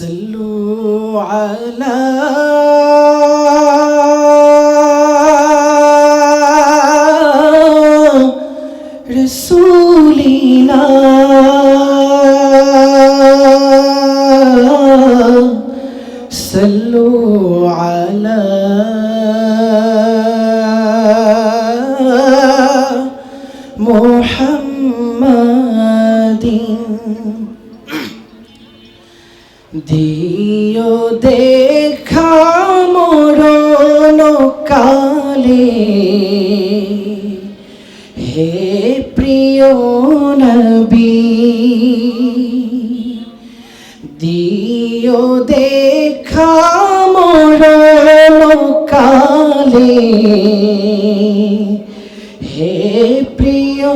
صلوا على رسولنا. দিও দেখা মরণ কালে। হে প্রিয় নবী, দিও দেখা মরণ কালে। হে প্রিয়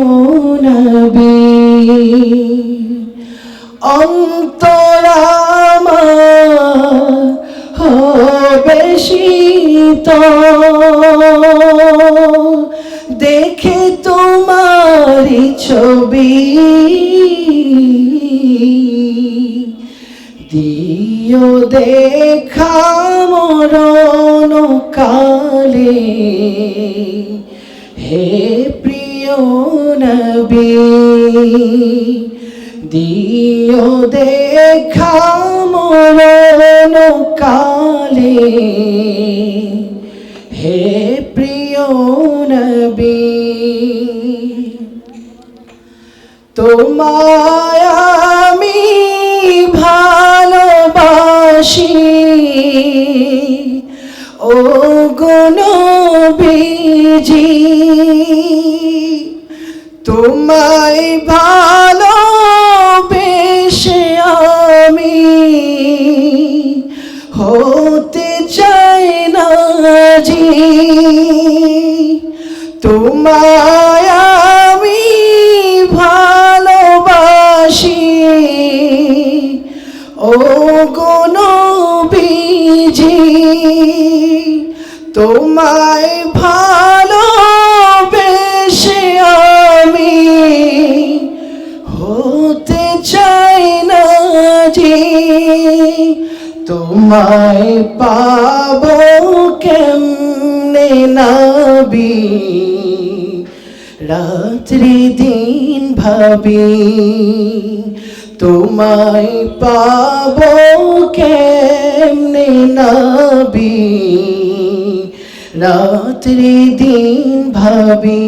নবী অন্তরামা শীত দেখে তোমারি ছবি। দিও দেখা মরণ কালে। হে প্রিয় নবী, দিও দেখা মরণ কালে। তোমায় আমি ভালোবাসি। ও গুণ বিজি তোমায় ভালো বেশে আমি হতে চাই না জি। তোমায় তোমায় ভালো বেশে আমি হতে চাই না যে তোমায় পাবো কেমনে নাবি রাত্রি দিন ভাবি তোমায় পাবো কেমনে নাবি রাত্রি দিন ভাবি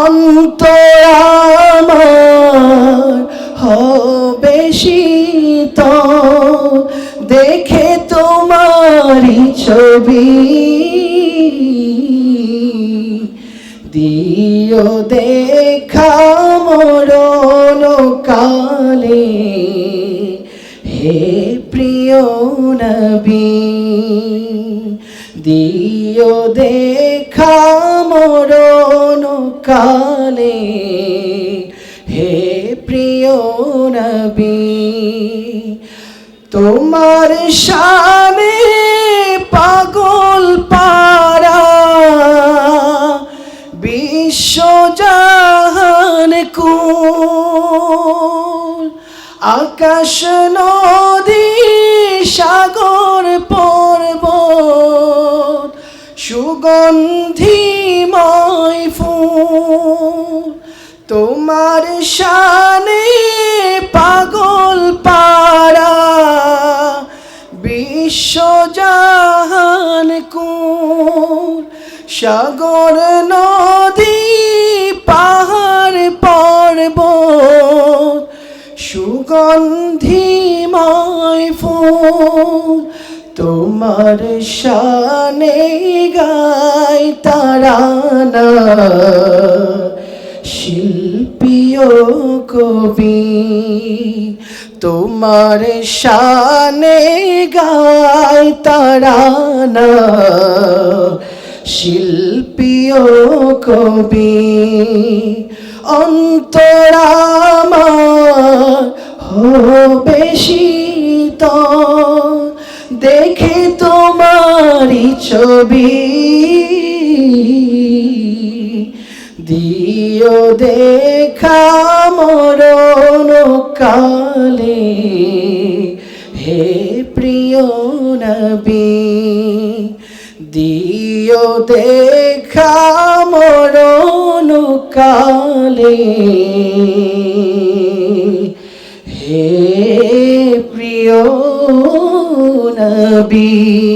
অন্তর আমার হবে শীত দেখে তোমারি ছবি দিও দেখা দিও দেখা মরণ কালে। হে প্রিয় নবী, তোমার শানে পাগল পারা বিশ্বজাহান কুল, আকাশ নদী সাগর পর্বত। সুগন্ধিময় ফুল। তোমার শানে পাগল পারা বিশ্বজাহান কুল। সাগর নদী পাহাড় পর্বত সুগন্ধিময় ফুল। তোমার শানে গায় তারানা। শিল্পীয় কবি তোমার শানে গায় তারানা। শিল্পীয় কবি অন্তরামার ছবি দিও দেখা মরণ কালে। হে প্রিয় নবী, দিও দেখা মরণ কালে। হে প্রিয় নবী